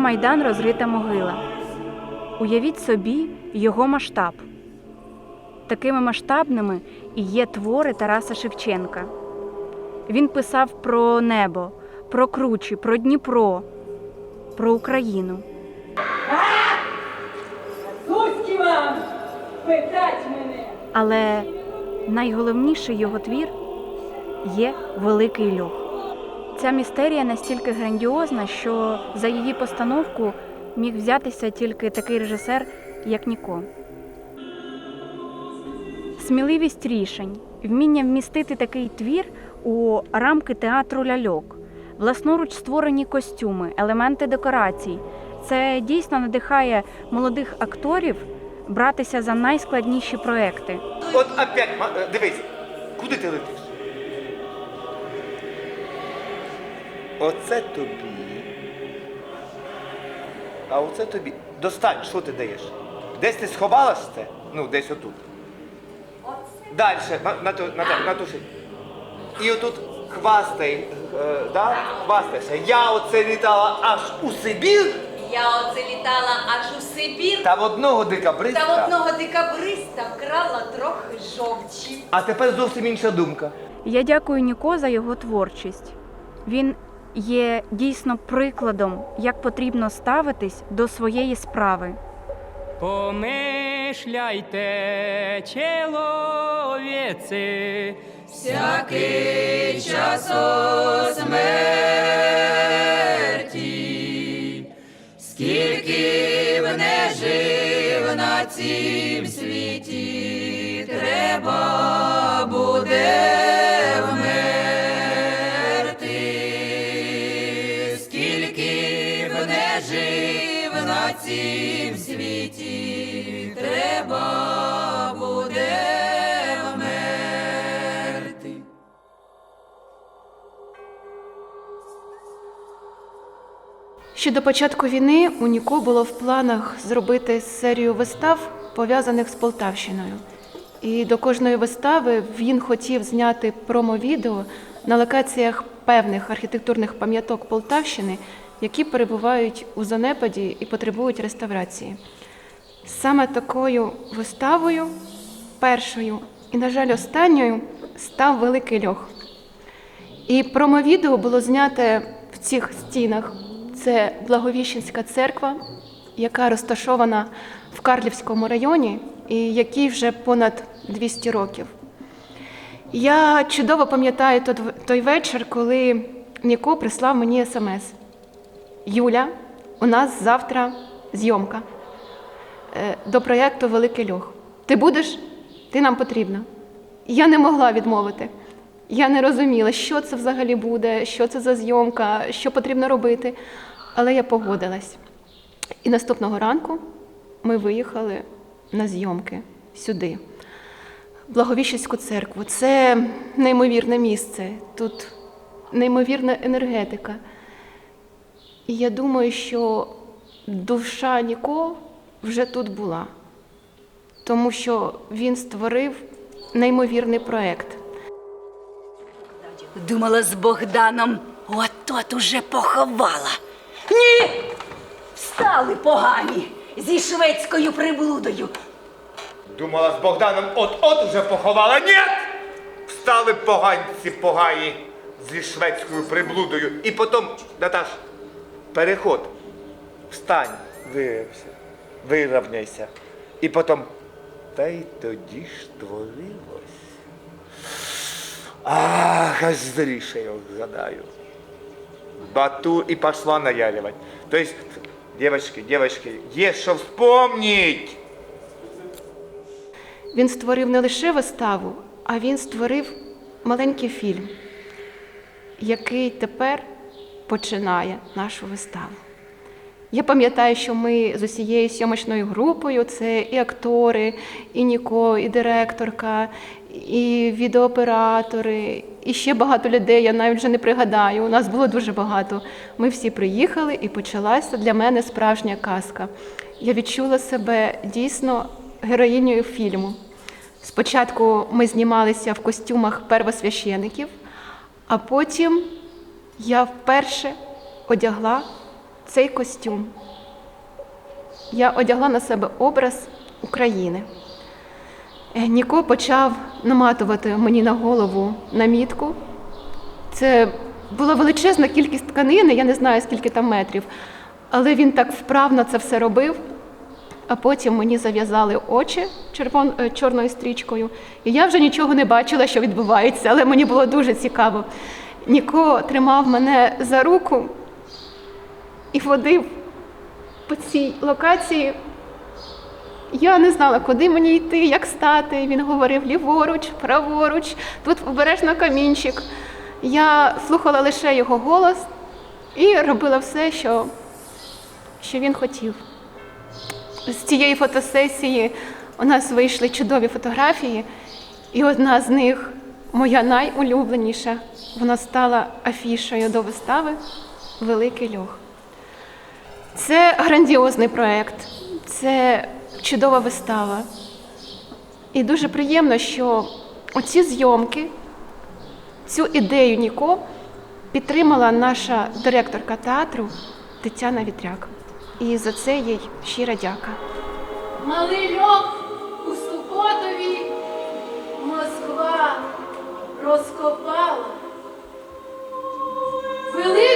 Майдан розрита могила. Уявіть собі його масштаб. Такими масштабними і є твори Тараса Шевченка. Він писав про небо, про кручі, про Дніпро, про Україну. Але найголовніший його твір є Великий Льох. Ця містерія настільки грандіозна, що за її постановку міг взятися тільки такий режисер, як Ніко. Сміливість рішень, вміння вмістити такий твір у рамки театру ляльок, власноруч створені костюми, елементи декорацій. Це дійсно надихає молодих акторів братися за найскладніші проекти. От опять, е, дивись, куди ти летиш? Оце тобі. А оце тобі. Достань, що ти даєш? Десь ти сховала ж це? Ну, десь отут. Далі, на, на, ту- на, на ту. І отут хвастай, е, да? хвастайся. Я оце літала аж у Сибір, Я оце літала аж у Сибір, та в одного декабриста. та одного декабриста вкрала трохи жовчі. А тепер зовсім інша думка. Я дякую Ніко за його творчість. Він є дійсно прикладом, як потрібно ставитись до своєї справи. Помишляйте, чоловіці, Всякий час смерті, скільки б не жив на цім світі, треба буде Ще до початку війни у Ніко було в планах зробити серію вистав, пов'язаних з Полтавщиною. І до кожної вистави він хотів зняти промо-відео на локаціях певних архітектурних пам'яток Полтавщини, які перебувають у занепаді і потребують реставрації. Саме такою виставою, першою і, на жаль, останньою, став Великий Льох. І промовідео було зняте в цих стінах. Це Благовіщенська церква, яка розташована в Карлівському районі і якій вже понад 200 років. Я чудово пам'ятаю той вечір, коли Ніко прислав мені смс. Юля, у нас завтра зйомка е, до проєкту Великий Льох. Ти будеш? Ти нам потрібна. Я не могла відмовити. Я не розуміла, що це взагалі буде, що це за зйомка, що потрібно робити. Але я погодилась. І наступного ранку ми виїхали на зйомки сюди, в Благовіщенську церкву. Це неймовірне місце. Тут неймовірна енергетика. І я думаю, що душа Ніко вже тут була, тому що він створив неймовірний проект. Думала з Богданом, от-от уже поховала. Ні! Встали погані зі шведською приблудою. Думала з Богданом от-от уже поховала. Ні! Встали поганці погаї зі шведською приблудою. І потім, Наташ, переход. Встань, вирився, вирівняйся. І потім. Та й тоді ж творилось. Ах, аж зріше його згадаю. Бату і пошла наяривать. То есть, девочки, девочки, є що вспомнить. Він створив не лише виставу, а він створив маленький фільм, який тепер починає нашу виставу. Я пам'ятаю, що ми з усією сьомочною групою це і актори, і Ніко, і директорка, і відеооператори, і ще багато людей, я навіть вже не пригадаю. У нас було дуже багато. Ми всі приїхали і почалася для мене справжня казка. Я відчула себе дійсно героїнею фільму. Спочатку ми знімалися в костюмах первосвящеників, а потім я вперше одягла цей костюм. Я одягла на себе образ України. Е, Ніко почав наматувати мені на голову намітку. Це була величезна кількість тканини, я не знаю, скільки там метрів, але він так вправно це все робив. А потім мені зав'язали очі червон, е, чорною стрічкою, і я вже нічого не бачила, що відбувається, але мені було дуже цікаво. Ніко тримав мене за руку і водив по цій локації. Я не знала, куди мені йти, як стати. Він говорив ліворуч, праворуч, тут обережно камінчик. Я слухала лише його голос і робила все, що, що він хотів. З цієї фотосесії у нас вийшли чудові фотографії, і одна з них, моя найулюбленіша, вона стала афішою до вистави Великий льох. Це грандіозний проєкт, це чудова вистава. І дуже приємно, що оці зйомки, цю ідею Ніко підтримала наша директорка театру Тетяна Вітряк. І за це їй щира дяка. Малий льох у Суботові Москва розкопала. Великого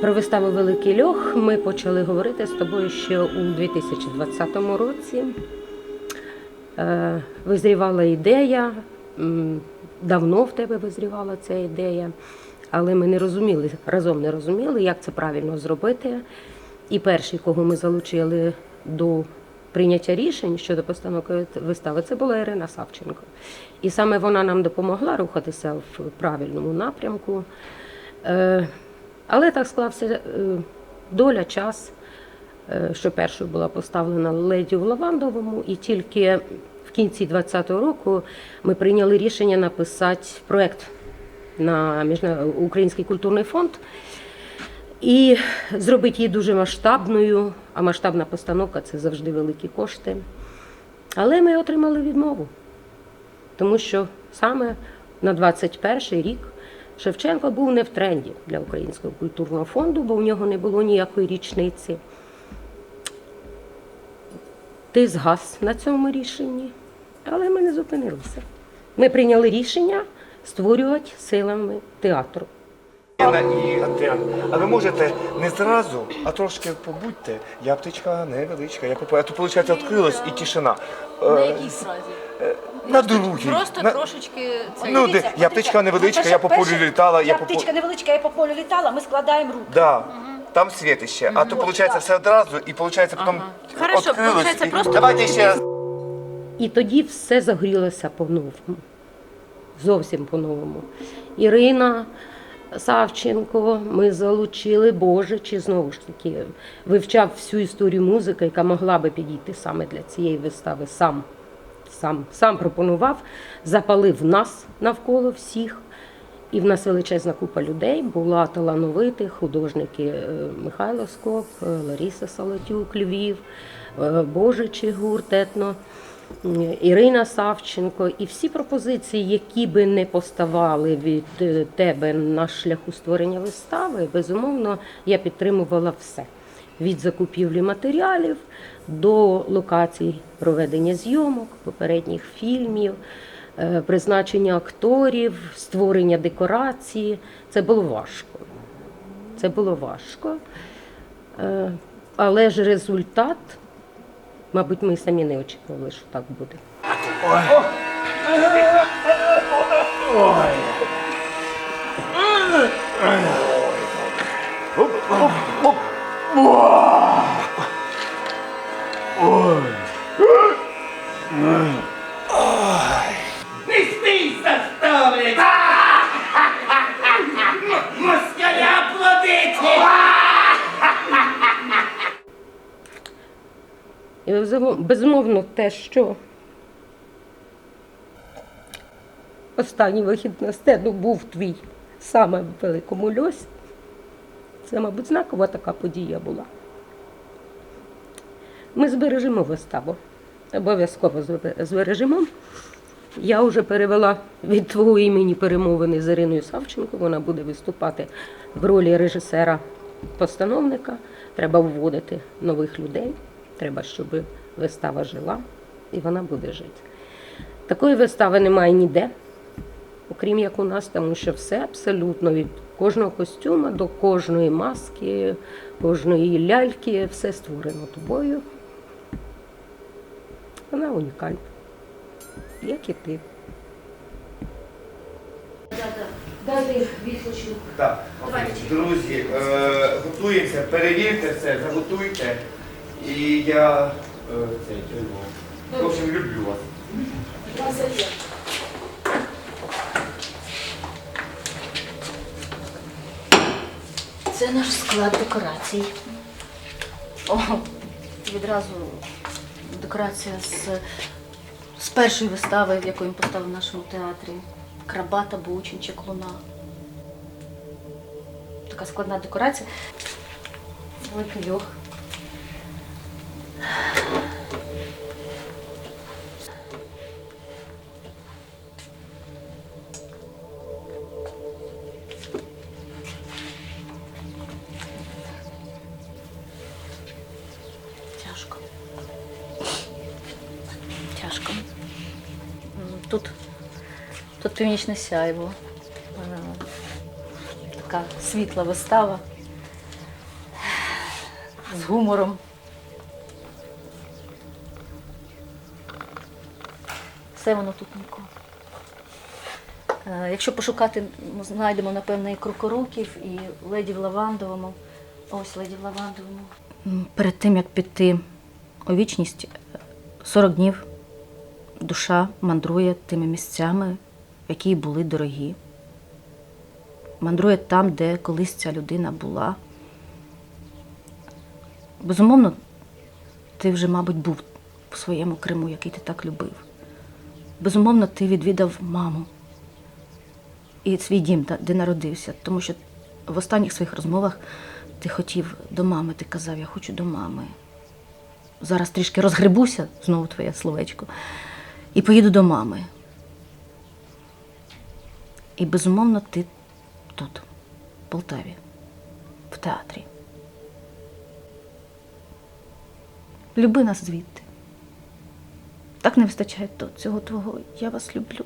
Про виставу Великий льох ми почали говорити з тобою ще у 2020 році. Е, Визрівала ідея, давно в тебе визрівала ця ідея, але ми не розуміли, разом не розуміли, як це правильно зробити. І перший, кого ми залучили до прийняття рішень щодо постановки вистави, це була Ірина Савченко. І саме вона нам допомогла рухатися в правильному напрямку. Але так склався е, доля, час, е, що першою була поставлена леді в Лавандовому, і тільки в кінці 2020 року ми прийняли рішення написати проєкт на Український культурний фонд і зробити її дуже масштабною. А масштабна постановка це завжди великі кошти. Але ми отримали відмову, тому що саме на 21 рік Шевченко був не в тренді для Українського культурного фонду, бо в нього не було ніякої річниці. Ти згас на цьому рішенні, але ми не зупинилися. Ми прийняли рішення створювати силами театру. І Антен, а ви можете не зразу, а трошки побудьте. Я птичка невеличка, я попаю. А то, виходить, відкрилось і тишина. На Е, якій фразі? На другій. Просто на... трошечки це. Ну, де, я птичка невеличка, я по полю літала, я Я по полю. птичка невеличка, я по полю літала, ми складаємо руки. Да. Там світище, а то виходить все одразу, і виходить потім Хорошо, відкрилось. получається, і... просто- Давайте ще раз. І тоді все загорілося по-новому. Зовсім по-новому. Ірина Савченко, ми залучили Боже, чи знову ж таки вивчав всю історію музики, яка могла би підійти саме для цієї вистави. Сам, сам, сам пропонував, запалив нас навколо всіх. І в нас величезна купа людей була талановитих художники е, Михайло Скоп, е, Лариса Солотюк, Львів, е, Божичий гурт етно, Ірина Савченко. І всі пропозиції, які би не поставали від тебе на шляху створення вистави, безумовно, я підтримувала все. Від закупівлі матеріалів до локацій проведення зйомок, попередніх фільмів, е, призначення акторів, створення декорації. Це було важко. Це було важко. Е, Але ж результат, мабуть, ми самі не очікували, що так буде. Не стій заставлять! Москаля плодити! І безумовно, те, що останній вихід на сцену був твій саме в великому льосі. Це, мабуть, знакова така подія була. Ми збережемо виставу. Обов'язково збережемо. Я вже перевела від твого імені перемовини з Іриною Савченко. Вона буде виступати в ролі режисера-постановника. Треба вводити нових людей. Треба, щоб вистава жила, і вона буде жити. Такої вистави немає ніде, окрім як у нас, тому що все абсолютно від кожного костюма до кожної маски, кожної ляльки, все створено тобою. Вона унікальна, як і ти. Так, окей. друзі, е, готуємося, перевірте все, заготуйте. І я е, цей, е, в общем, люблю вас. Це наш склад декорацій. О, відразу декорація з, з першої вистави, яку він поставив в нашому театрі. Крабата, Бучинчик, Луна. Така складна декорація. Великий льох. Тут північне сяйво. Е, Така світла вистава з гумором. Все воно тут нікого. Е, Якщо пошукати, ми знайдемо, напевно, і крукоруків, і леді в лавандовому. Ось леді в лавандовому. Перед тим, як піти у вічність, 40 днів душа мандрує тими місцями, які їй були дорогі. Мандрує там, де колись ця людина була. Безумовно, ти вже, мабуть, був в своєму Криму, який ти так любив. Безумовно, ти відвідав маму і свій дім, де народився, тому що в останніх своїх розмовах ти хотів до мами, ти казав, я хочу до мами. Зараз трішки розгребуся, знову твоє словечко, і поїду до мами. І безумовно, ти тут, в Полтаві, в театрі. Люби нас звідти. Так не вистачає тут цього твого. Я вас люблю.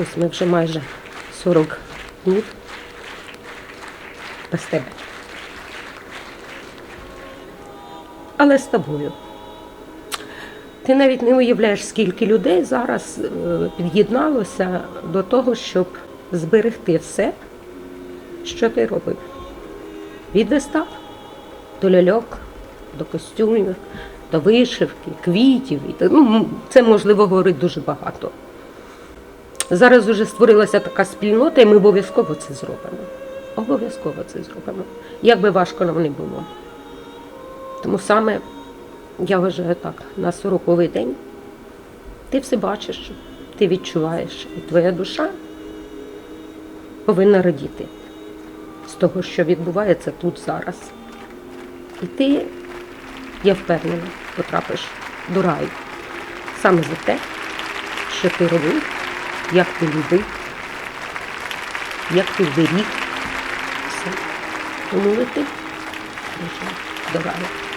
Ось ми вже майже 40 днів без тебе. Але з тобою. Ти навіть не уявляєш, скільки людей зараз е, під'єдналося до того, щоб зберегти все, що ти робив. Від вистав до ляльок, до костюмів, до вишивки, квітів. Ну, це можливо говорить дуже багато. Зараз вже створилася така спільнота, і ми обов'язково це зробимо. Обов'язково це зробимо. Як би важко нам не було. Тому саме я вважаю так, на 40-й день ти все бачиш, ти відчуваєш, і твоя душа повинна радіти з того, що відбувається тут зараз. І ти, я впевнена, потрапиш до раю саме за те, що ти робив, як ти любив, як ти беріг. Все. Тому лети дуже до раю.